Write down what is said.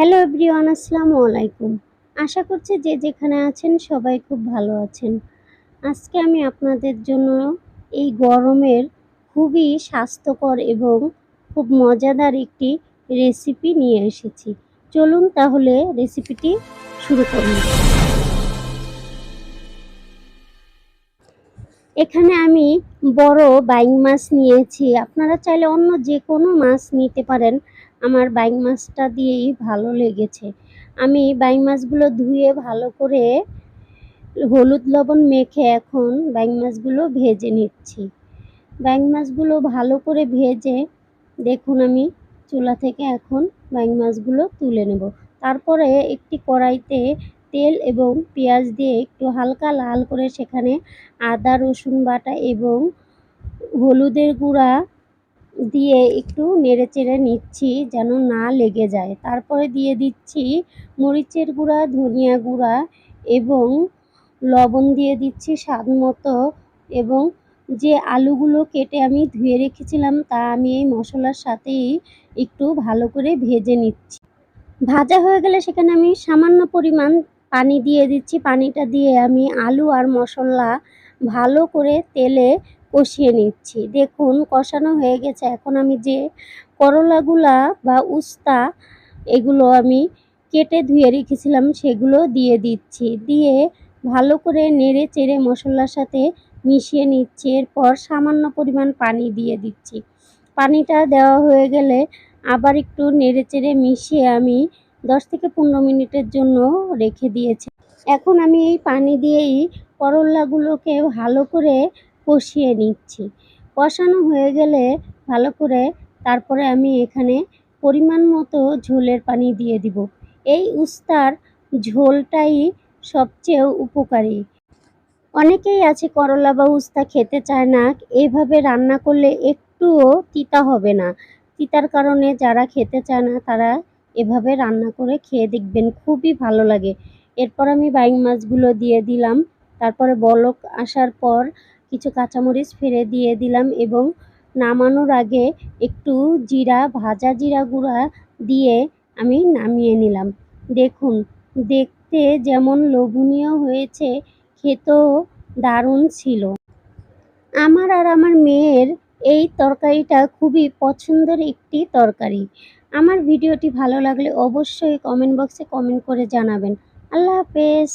Hello everyone, আসসালামু আলাইকুম। আশা করছি যে যেখানে আছেন সবাই খুব ভালো আছেন। আজকে আমি আপনাদের জন্য এই গরমের খুবই স্বাস্থ্যকর এবং খুব মজাদার একটি রেসিপি নিয়ে এসেছি। চলুন তাহলে রেসিপিটি শুরু করুন এখানে আমি বড় বাইং মাছ নিয়েছি। আপনারা চাইলে অন্য যে কোনো মাছ নিতে পারেন। আমার বাইং মাছটা দিয়েই ভালো লেগেছে। আমি বাইং মাছগুলো ধুয়ে ভালো করে হলুদ লবণ মেখে এখন বাইং মাছগুলো ভেজে নিচ্ছি। বাইং মাছগুলো ভালো করে ভেজে দেখুন আমি চুলা থেকে এখন বাইং মাছগুলো তুলে নেব। তারপরে একটি কড়াইতে তেল এবং পেঁয়াজ দিয়ে একটু হালকা লাল করে সেখানে আদা, রসুন বাটা এবং হলুদের গুঁড়া দিয়ে একটু নেড়ে চেড়ে নিচ্ছি যেন না লেগে যায়। তারপরে দিয়ে দিচ্ছি মরিচের গুঁড়া, ধনিয়া গুঁড়া এবং লবণ দিয়ে দিচ্ছি স্বাদ মতো এবং যে আলুগুলো কেটে আমি ধুয়ে রেখেছিলাম তা আমি এই মশলার সাথেই একটু ভালো করে ভেজে নিচ্ছি। ভাজা হয়ে গেলে সেখানে আমি সামান্য পরিমাণ পানি দিয়ে দিচ্ছি। পানিটা দিয়ে আমি আলু আর মশলা ভালো করে তেলে কষিয়ে নিচ্ছি। দেখুন, কষানো হয়ে গেছে। এখন আমি যে করলাগুলা বা উস্তা, এগুলো আমি কেটে ধুয়ে রেখেছিলাম, সেগুলো দিয়ে দিচ্ছি। দিয়ে ভালো করে নেড়ে চেড়ে মশলার সাথে মিশিয়ে নিচ্ছি। এরপর সামান্য পরিমাণ পানি দিয়ে দিচ্ছি। পানিটা দেওয়া হয়ে গেলে আবার একটু নেড়ে চেড়ে মিশিয়ে আমি দশ থেকে পনেরো মিনিটের জন্য রেখে দিয়েছি। এখন আমি এই পানি দিয়েই করলাগুলোকে ভালো করে কষিয়ে নিচ্ছি। কষানো হয়ে গেলে ভালো করে তারপরে আমি এখানে পরিমাণ মতো ঝোলের পানি দিয়ে দিব। এই উস্তার ঝোলটাই সবচেয়ে উপকারী। অনেকেই আছে করলা বা উস্তা খেতে চায় না, এভাবে রান্না করলে একটুও তিতা হবে না। তিতার কারণে যারা খেতে চায় না, তারা এভাবে রান্না করে খেয়ে দেখবেন, খুবই ভালো লাগে। এরপর আমি বাইং মাছগুলো দিয়ে দিলাম। তারপরে বলক আসার পর কিছু কাঁচামরিচ ফেলে দিয়ে দিলাম এবং নামানোর আগে একটু জিরা, ভাজা জিরা গুঁড়া দিয়ে আমি নামিয়ে নিলাম। দেখুন, দেখতে যেমন লোভনীয় হয়েছে, খেতেও দারুণ ছিল। আমার আর আমার মেয়ের এই তরকারিটা খুবই পছন্দের একটি তরকারি। আমার ভিডিওটি ভালো লাগলে অবশ্যই কমেন্ট বক্সে কমেন্ট করে জানাবেন। আল্লাহ হাফেজ।